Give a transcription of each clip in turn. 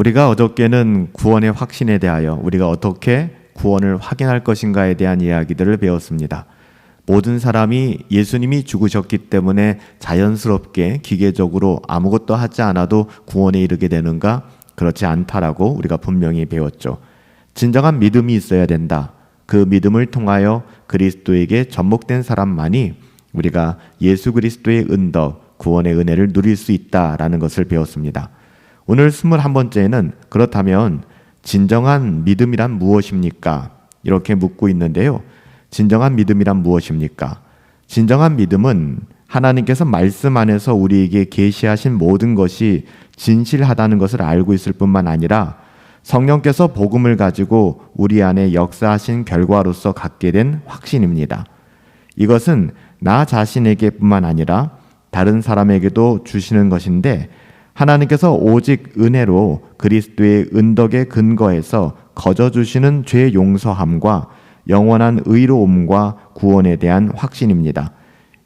우리가 어저께는 구원의 확신에 대하여 우리가 어떻게 구원을 확인할 것인가에 대한 이야기들을 배웠습니다. 모든 사람이 예수님이 죽으셨기 때문에 자연스럽게 기계적으로 아무것도 하지 않아도 구원에 이르게 되는가? 그렇지 않다라고 우리가 분명히 배웠죠. 진정한 믿음이 있어야 된다. 그 믿음을 통하여 그리스도에게 접목된 사람만이 우리가 예수 그리스도의 은덕, 구원의 은혜를 누릴 수 있다라는 것을 배웠습니다. 오늘 21번째는 그렇다면 진정한 믿음이란 무엇입니까? 이렇게 묻고 있는데요. 진정한 믿음이란 무엇입니까? 진정한 믿음은 하나님께서 말씀 안에서 우리에게 계시하신 모든 것이 진실하다는 것을 알고 있을 뿐만 아니라 성령께서 복음을 가지고 우리 안에 역사하신 결과로서 갖게 된 확신입니다. 이것은 나 자신에게뿐만 아니라 다른 사람에게도 주시는 것인데 하나님께서 오직 은혜로 그리스도의 은덕에 근거해서 거저 주시는 죄 용서함과 영원한 의로움과 구원에 대한 확신입니다.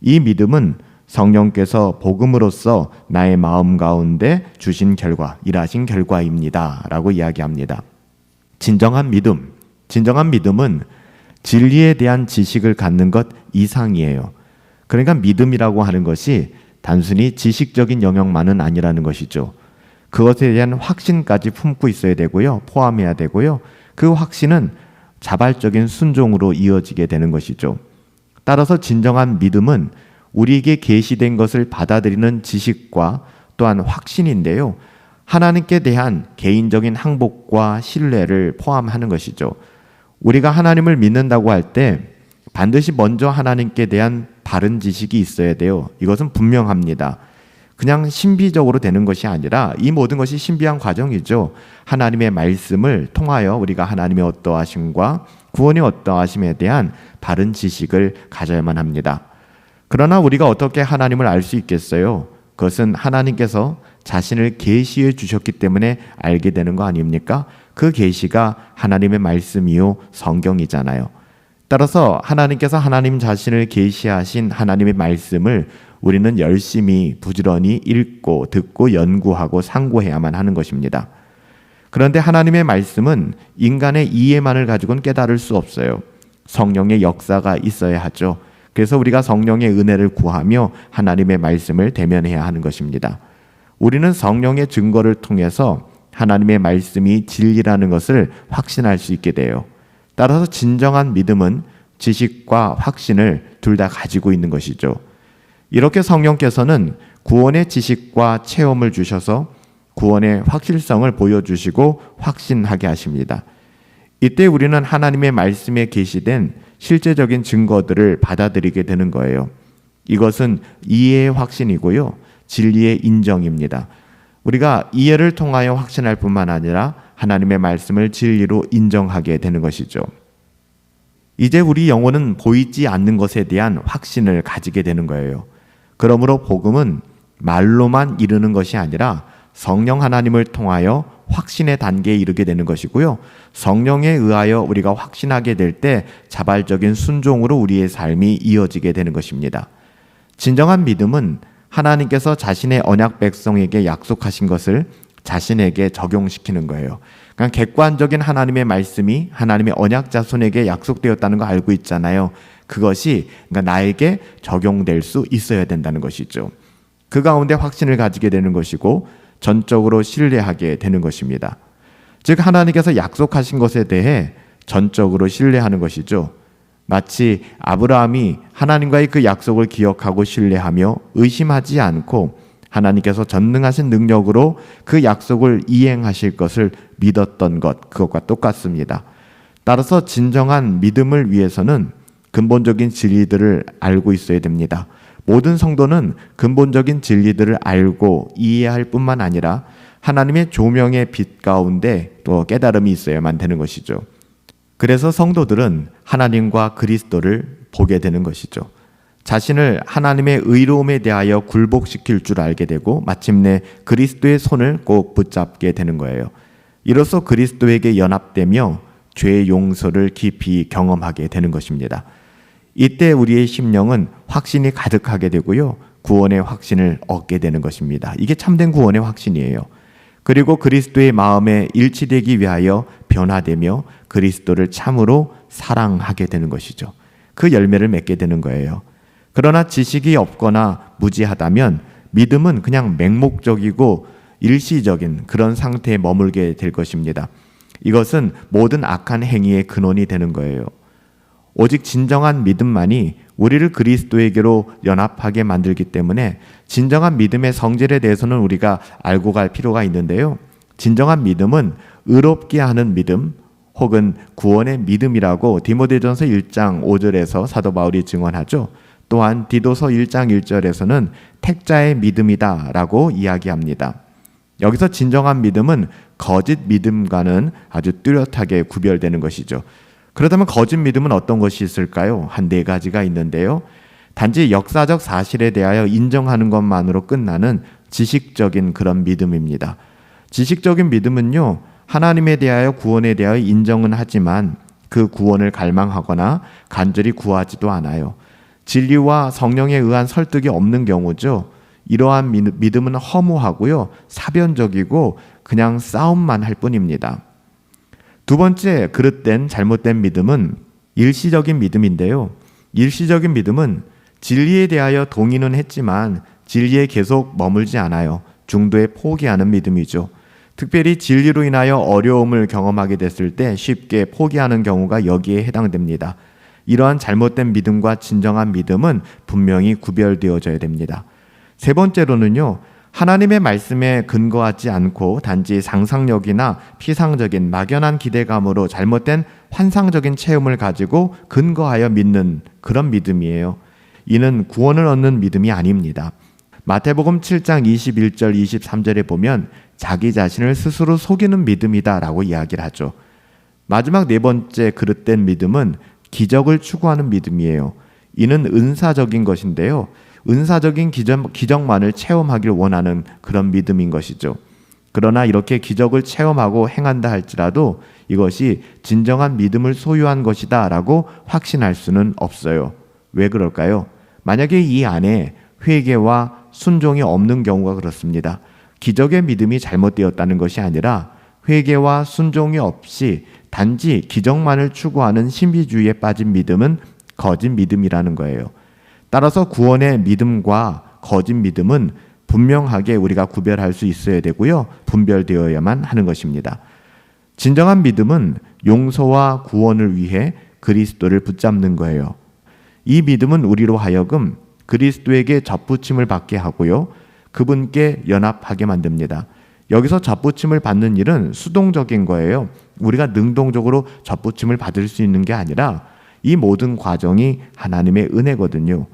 이 믿음은 성령께서 복음으로써 나의 마음 가운데 주신 결과, 일하신 결과입니다. 라고 이야기합니다. 진정한 믿음, 진정한 믿음은 진리에 대한 지식을 갖는 것 이상이에요. 그러니까 믿음이라고 하는 것이 단순히 지식적인 영역만은 아니라는 것이죠. 그것에 대한 확신까지 품고 있어야 되고요. 포함해야 되고요. 그 확신은 자발적인 순종으로 이어지게 되는 것이죠. 따라서 진정한 믿음은 우리에게 계시된 것을 받아들이는 지식과 또한 확신인데요. 하나님께 대한 개인적인 항복과 신뢰를 포함하는 것이죠. 우리가 하나님을 믿는다고 할 때 반드시 먼저 하나님께 대한 바른 지식이 있어야 돼요. 이것은 분명합니다. 그냥 신비적으로 되는 것이 아니라 이 모든 것이 신비한 과정이죠. 하나님의 말씀을 통하여 우리가 하나님의 어떠하심과 구원의 어떠하심에 대한 바른 지식을 가져야만 합니다. 그러나 우리가 어떻게 하나님을 알 수 있겠어요? 그것은 하나님께서 자신을 계시해 주셨기 때문에 알게 되는 거 아닙니까? 그 계시가 하나님의 말씀이요 성경이잖아요. 따라서 하나님께서 하나님 자신을 계시하신 하나님의 말씀을 우리는 열심히 부지런히 읽고 듣고 연구하고 상고해야만 하는 것입니다. 그런데 하나님의 말씀은 인간의 이해만을 가지고는 깨달을 수 없어요. 성령의 역사가 있어야 하죠. 그래서 우리가 성령의 은혜를 구하며 하나님의 말씀을 대면해야 하는 것입니다. 우리는 성령의 증거를 통해서 하나님의 말씀이 진리라는 것을 확신할 수 있게 돼요. 따라서 진정한 믿음은 지식과 확신을 둘 다 가지고 있는 것이죠. 이렇게 성령께서는 구원의 지식과 체험을 주셔서 구원의 확실성을 보여주시고 확신하게 하십니다. 이때 우리는 하나님의 말씀에 계시된 실제적인 증거들을 받아들이게 되는 거예요. 이것은 이해의 확신이고요. 진리의 인정입니다. 우리가 이해를 통하여 확신할 뿐만 아니라 하나님의 말씀을 진리로 인정하게 되는 것이죠. 이제 우리 영혼은 보이지 않는 것에 대한 확신을 가지게 되는 거예요. 그러므로 복음은 말로만 이르는 것이 아니라 성령 하나님을 통하여 확신의 단계에 이르게 되는 것이고요. 성령에 의하여 우리가 확신하게 될 때 자발적인 순종으로 우리의 삶이 이어지게 되는 것입니다. 진정한 믿음은 하나님께서 자신의 언약 백성에게 약속하신 것을 자신에게 적용시키는 거예요. 그러니까 객관적인 하나님의 말씀이 하나님의 언약 자손에게 약속되었다는 거 알고 있잖아요. 그것이 그러니까 나에게 적용될 수 있어야 된다는 것이죠. 그 가운데 확신을 가지게 되는 것이고 전적으로 신뢰하게 되는 것입니다. 즉 하나님께서 약속하신 것에 대해 전적으로 신뢰하는 것이죠. 마치 아브라함이 하나님과의 그 약속을 기억하고 신뢰하며 의심하지 않고 하나님께서 전능하신 능력으로 그 약속을 이행하실 것을 믿었던 것, 그것과 똑같습니다. 따라서 진정한 믿음을 위해서는 근본적인 진리들을 알고 있어야 됩니다. 모든 성도는 근본적인 진리들을 알고 이해할 뿐만 아니라 하나님의 조명의 빛 가운데 또 깨달음이 있어야만 되는 것이죠. 그래서 성도들은 하나님과 그리스도를 보게 되는 것이죠. 자신을 하나님의 의로움에 대하여 굴복시킬 줄 알게 되고 마침내 그리스도의 손을 꼭 붙잡게 되는 거예요. 이로써 그리스도에게 연합되며 죄의 용서를 깊이 경험하게 되는 것입니다. 이때 우리의 심령은 확신이 가득하게 되고요. 구원의 확신을 얻게 되는 것입니다. 이게 참된 구원의 확신이에요. 그리고 그리스도의 마음에 일치되기 위하여 변화되며 그리스도를 참으로 사랑하게 되는 것이죠. 그 열매를 맺게 되는 거예요. 그러나 지식이 없거나 무지하다면 믿음은 그냥 맹목적이고 일시적인 그런 상태에 머물게 될 것입니다. 이것은 모든 악한 행위의 근원이 되는 거예요. 오직 진정한 믿음만이 우리를 그리스도에게로 연합하게 만들기 때문에 진정한 믿음의 성질에 대해서는 우리가 알고 갈 필요가 있는데요. 진정한 믿음은 의롭게 하는 믿음 혹은 구원의 믿음이라고 디모데전서 1장 5절에서 사도 바울이 증언하죠. 또한 디도서 1장 1절에서는 택자의 믿음이다라고 이야기합니다. 여기서 진정한 믿음은 거짓 믿음과는 아주 뚜렷하게 구별되는 것이죠. 그렇다면 거짓 믿음은 어떤 것이 있을까요? 한 네 가지가 있는데요. 단지 역사적 사실에 대하여 인정하는 것만으로 끝나는 지식적인 그런 믿음입니다. 지식적인 믿음은요, 하나님에 대하여 구원에 대하여 인정은 하지만 그 구원을 갈망하거나 간절히 구하지도 않아요. 진리와 성령에 의한 설득이 없는 경우죠. 이러한 믿음은 허무하고요, 사변적이고 그냥 싸움만 할 뿐입니다. 두 번째 그릇된 잘못된 믿음은 일시적인 믿음인데요. 일시적인 믿음은 진리에 대하여 동의는 했지만 진리에 계속 머물지 않아요. 중도에 포기하는 믿음이죠. 특별히 진리로 인하여 어려움을 경험하게 됐을 때 쉽게 포기하는 경우가 여기에 해당됩니다. 이러한 잘못된 믿음과 진정한 믿음은 분명히 구별되어져야 됩니다. 세 번째로는요, 하나님의 말씀에 근거하지 않고 단지 상상력이나 피상적인 막연한 기대감으로 잘못된 환상적인 체험을 가지고 근거하여 믿는 그런 믿음이에요. 이는 구원을 얻는 믿음이 아닙니다. 마태복음 7장 21절 23절에 보면 자기 자신을 스스로 속이는 믿음이다라고 이야기를 하죠. 마지막 네 번째 그릇된 믿음은 기적을 추구하는 믿음이에요. 이는 은사적인 것인데요. 은사적인 기적, 기적 만을 체험하길 원하는 그런 믿음인 것이죠. 그러나 이렇게 기적을 체험하고 행한다 할지라도 이것이 진정한 믿음을 소유한 것이다 라고 확신할 수는 없어요. 왜 그럴까요? 만약에 이 안에 회개와 순종이 없는 경우가 그렇습니다. 기적의 믿음이 잘못되었다는 것이 아니라 회개와 순종이 없이 단지 기적만을 추구하는 신비주의에 빠진 믿음은 거짓 믿음이라는 거예요. 따라서 구원의 믿음과 거짓 믿음은 분명하게 우리가 구별할 수 있어야 되고요. 분별되어야만 하는 것입니다. 진정한 믿음은 용서와 구원을 위해 그리스도를 붙잡는 거예요. 이 믿음은 우리로 하여금 그리스도에게 접붙임을 받게 하고요. 그분께 연합하게 만듭니다. 여기서 접붙임을 받는 일은 수동적인 거예요. 우리가 능동적으로 접붙임을 받을 수 있는 게 아니라 이 모든 과정이 하나님의 은혜거든요.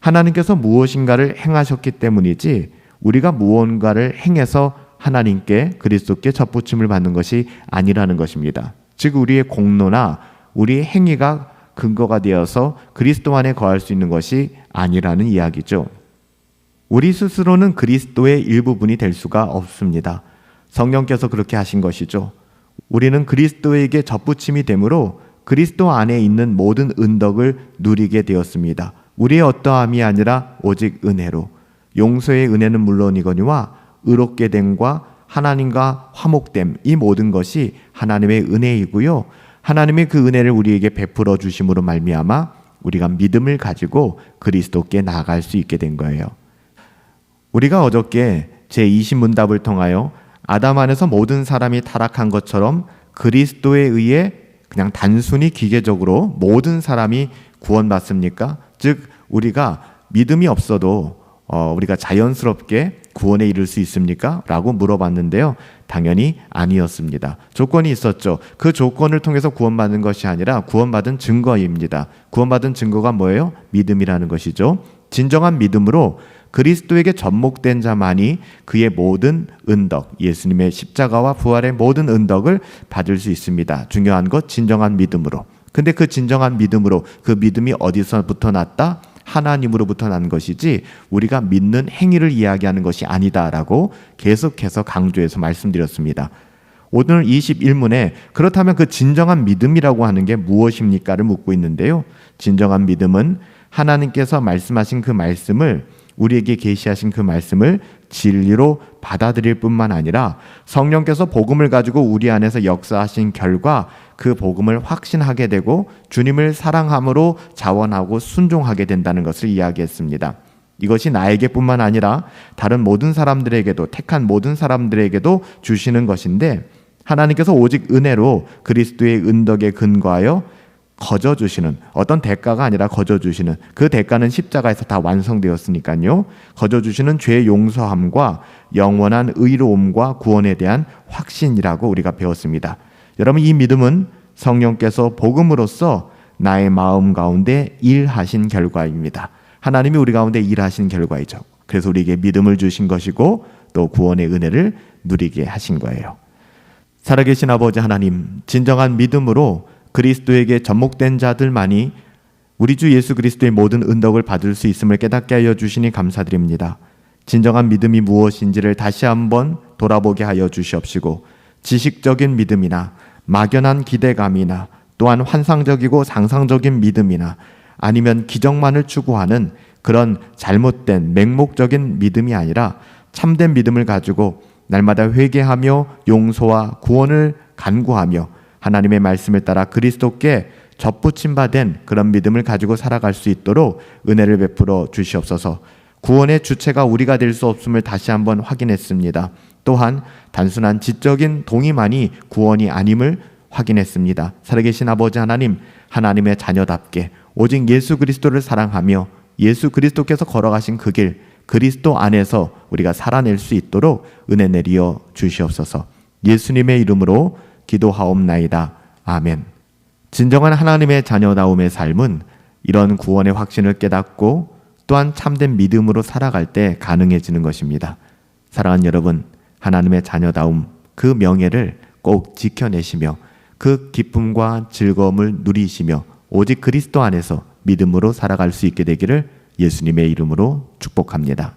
하나님께서 무엇인가를 행하셨기 때문이지 우리가 무언가를 행해서 하나님께 그리스도께 접붙임을 받는 것이 아니라는 것입니다. 즉 우리의 공로나 우리의 행위가 근거가 되어서 그리스도 안에 거할 수 있는 것이 아니라는 이야기죠. 우리 스스로는 그리스도의 일부분이 될 수가 없습니다. 성령께서 그렇게 하신 것이죠. 우리는 그리스도에게 접붙임이 되므로 그리스도 안에 있는 모든 은덕을 누리게 되었습니다. 우리의 어떠함이 아니라 오직 은혜로 용서의 은혜는 물론이거니와 의롭게 됨과 하나님과 화목됨 이 모든 것이 하나님의 은혜이고요. 하나님의 그 은혜를 우리에게 베풀어 주심으로 말미암아 우리가 믿음을 가지고 그리스도께 나아갈 수 있게 된 거예요. 우리가 어저께 제 20문답을 통하여 아담 안에서 모든 사람이 타락한 것처럼 그리스도에 의해 그냥 단순히 기계적으로 모든 사람이 구원받습니까? 즉 우리가 믿음이 없어도 어, 우리가 자연스럽게 구원에 이를 수 있습니까? 라고 물어봤는데요. 당연히 아니었습니다. 조건이 있었죠. 그 조건을 통해서 구원받는 것이 아니라 구원받은 증거입니다. 구원받은 증거가 뭐예요? 믿음이라는 것이죠. 진정한 믿음으로 그리스도에게 접목된 자만이 그의 모든 은덕, 예수님의 십자가와 부활의 모든 은덕을 받을 수 있습니다. 중요한 것 진정한 믿음으로. 근데 그 진정한 믿음으로 그 믿음이 어디서부터 났다? 하나님으로부터 난 것이지 우리가 믿는 행위를 이야기하는 것이 아니다라고 계속해서 강조해서 말씀드렸습니다. 오늘 21문에 그렇다면 그 진정한 믿음이라고 하는 게 무엇입니까를 묻고 있는데요. 진정한 믿음은 하나님께서 말씀하신 그 말씀을 우리에게 계시하신 그 말씀을 진리로 받아들일 뿐만 아니라 성령께서 복음을 가지고 우리 안에서 역사하신 결과 그 복음을 확신하게 되고 주님을 사랑함으로 자원하고 순종하게 된다는 것을 이야기했습니다. 이것이 나에게뿐만 아니라 다른 모든 사람들에게도 택한 모든 사람들에게도 주시는 것인데 하나님께서 오직 은혜로 그리스도의 은덕에 근거하여 거저 주시는 어떤 대가가 아니라 거저 주시는 그 대가는 십자가에서 다 완성되었으니까요. 거저 주시는 죄 용서함과 영원한 의로움과 구원에 대한 확신이라고 우리가 배웠습니다. 여러분 이 믿음은 성령께서 복음으로써 나의 마음 가운데 일하신 결과입니다. 하나님이 우리 가운데 일하신 결과이죠. 그래서 우리에게 믿음을 주신 것이고 또 구원의 은혜를 누리게 하신 거예요. 살아계신 아버지 하나님, 진정한 믿음으로 그리스도에게 접목된 자들만이 우리 주 예수 그리스도의 모든 은덕을 받을 수 있음을 깨닫게 하여 주시니 감사드립니다. 진정한 믿음이 무엇인지를 다시 한번 돌아보게 하여 주시옵시고 지식적인 믿음이나 막연한 기대감이나 또한 환상적이고 상상적인 믿음이나 아니면 기적만을 추구하는 그런 잘못된 맹목적인 믿음이 아니라 참된 믿음을 가지고 날마다 회개하며 용서와 구원을 간구하며 하나님의 말씀을 따라 그리스도께 접붙임 바된 그런 믿음을 가지고 살아갈 수 있도록 은혜를 베풀어 주시옵소서. 구원의 주체가 우리가 될 수 없음을 다시 한번 확인했습니다. 또한 단순한 지적인 동의만이 구원이 아님을 확인했습니다. 살아계신 아버지 하나님, 하나님의 자녀답게 오직 예수 그리스도를 사랑하며 예수 그리스도께서 걸어가신 그 길, 그리스도 안에서 우리가 살아낼 수 있도록 은혜 내리어 주시옵소서. 예수님의 이름으로 기도하옵나이다. 아멘. 진정한 하나님의 자녀다움의 삶은 이런 구원의 확신을 깨닫고 또한 참된 믿음으로 살아갈 때 가능해지는 것입니다. 사랑하는 여러분, 하나님의 자녀다움 그 명예를 꼭 지켜내시며 그 기쁨과 즐거움을 누리시며 오직 그리스도 안에서 믿음으로 살아갈 수 있게 되기를 예수님의 이름으로 축복합니다.